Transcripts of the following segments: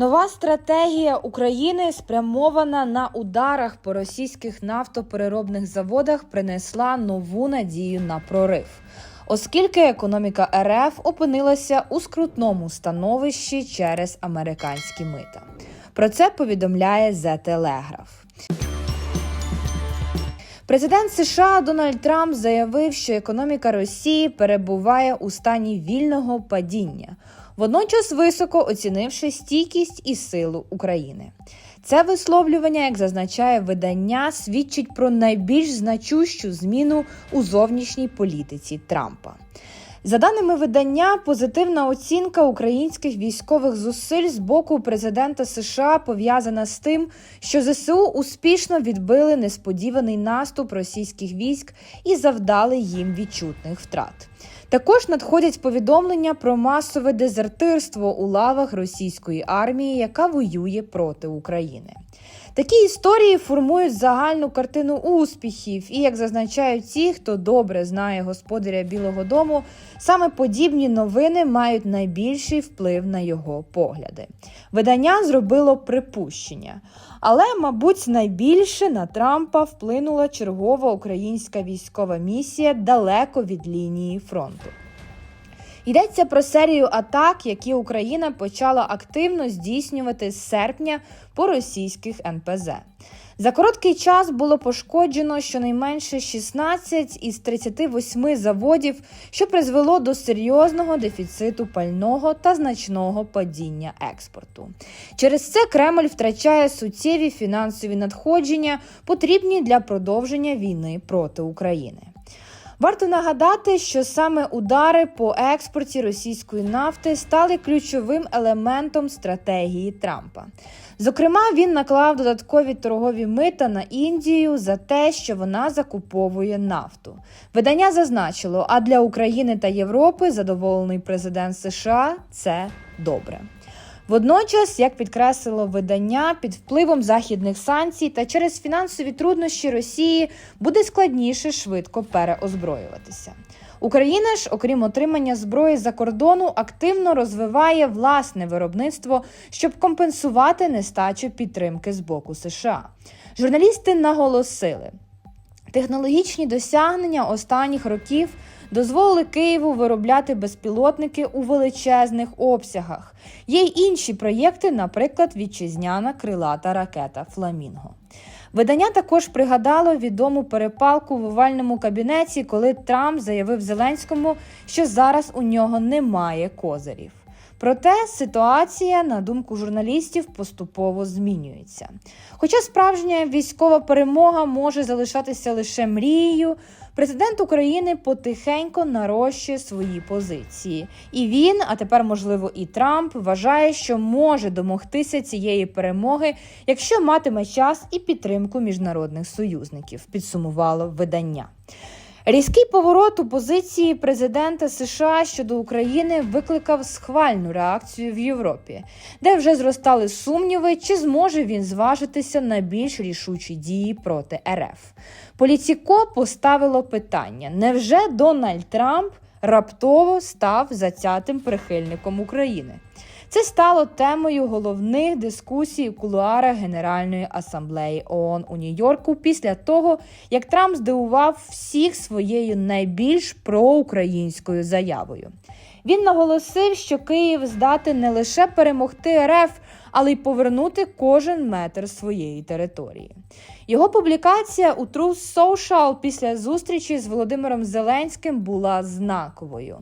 Нова стратегія України, спрямована на ударах по російських нафтопереробних заводах, принесла нову надію на прорив. Оскільки економіка РФ опинилася у скрутному становищі через американські мита. Про це повідомляє The Telegraph. Президент США Дональд Трамп заявив, що економіка Росії перебуває у стані вільного падіння, водночас високо оцінивши стійкість і силу України. Це висловлювання, як зазначає видання, свідчить про найбільш значущу зміну у зовнішній політиці Трампа. За даними видання, позитивна оцінка українських військових зусиль з боку президента США пов'язана з тим, що ЗСУ успішно відбили несподіваний наступ російських військ і завдали їм відчутних втрат. Також надходять повідомлення про масове дезертирство у лавах російської армії, яка воює проти України. Такі історії формують загальну картину успіхів, і як зазначають ті, хто добре знає господаря Білого Дому, саме подібні новини мають найбільший вплив на його погляди. Видання зробило припущення, але, мабуть, найбільше на Трампа вплинула чергова українська військова місія далеко від лінії фронту. Йдеться про серію атак, які Україна почала активно здійснювати з серпня по російських НПЗ. За короткий час було пошкоджено щонайменше 16 із 38 заводів, що призвело до серйозного дефіциту пального та значного падіння експорту. Через це Кремль втрачає суттєві фінансові надходження, потрібні для продовження війни проти України. Варто нагадати, що саме удари по експорті російської нафти стали ключовим елементом стратегії Трампа. Зокрема, він наклав додаткові торгові мита на Індію за те, що вона закуповує нафту. Видання зазначило, а для України та Європи задоволений президент США це добре. Водночас, як підкреслило видання, під впливом західних санкцій та через фінансові труднощі Росії буде складніше швидко переозброюватися. Україна ж, окрім отримання зброї за кордону, активно розвиває власне виробництво, щоб компенсувати нестачу підтримки з боку США. Журналісти наголосили, технологічні досягнення останніх років дозволили Києву виробляти безпілотники у величезних обсягах. Є й інші проєкти, наприклад, вітчизняна крилата ракета Фламінго. Видання також пригадало відому перепалку в овальному кабінеті, коли Трамп заявив Зеленському, що зараз у нього немає козирів. Проте ситуація, на думку журналістів, поступово змінюється. Хоча справжня військова перемога може залишатися лише мрією, президент України потихеньку нарощує свої позиції. І він, а тепер, можливо, і Трамп, вважає, що може домогтися цієї перемоги, якщо матиме час і підтримку міжнародних союзників, підсумувало видання. Різкий поворот у позиції президента США щодо України викликав схвальну реакцію в Європі, де вже зростали сумніви, чи зможе він зважитися на більш рішучі дії проти РФ. Поліціко поставило питання: невже Дональд Трамп раптово став затятим прихильником України? Це стало темою головних дискусій у кулуарах Генеральної асамблеї ООН у Нью-Йорку після того, як Трамп здивував всіх своєю найбільш проукраїнською заявою. Він наголосив, що Київ здатен не лише перемогти РФ, але й повернути кожен метр своєї території. Його публікація у Truth Social після зустрічі з Володимиром Зеленським була знаковою.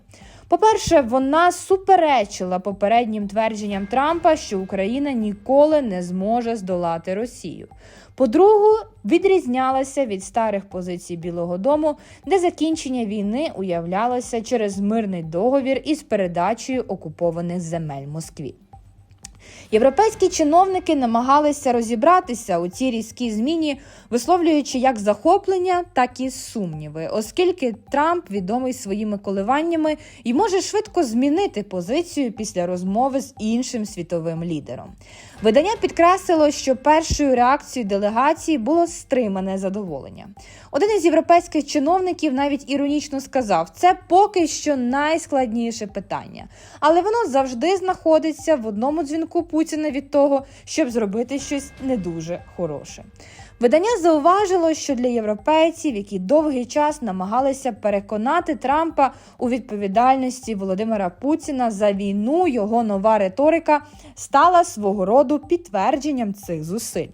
По-перше, вона суперечила попереднім твердженням Трампа, що Україна ніколи не зможе здолати Росію. По-друге, відрізнялася від старих позицій Білого Дому, де закінчення війни уявлялося через мирний договір із передачею окупованих земель Москві. Європейські чиновники намагалися розібратися у цій різкій зміні, висловлюючи як захоплення, так і сумніви, оскільки Трамп відомий своїми коливаннями і може швидко змінити позицію після розмови з іншим світовим лідером. Видання підкреслило, що першою реакцією делегації було стримане задоволення. Один із європейських чиновників навіть іронічно сказав: це поки що найскладніше питання, але воно завжди знаходиться в одному дзвінку Путіна від того, щоб зробити щось не дуже хороше. Видання зауважило, що для європейців, які довгий час намагалися переконати Трампа у відповідальності Володимира Путіна за війну, його нова риторика стала свого роду підтвердженням цих зусиль.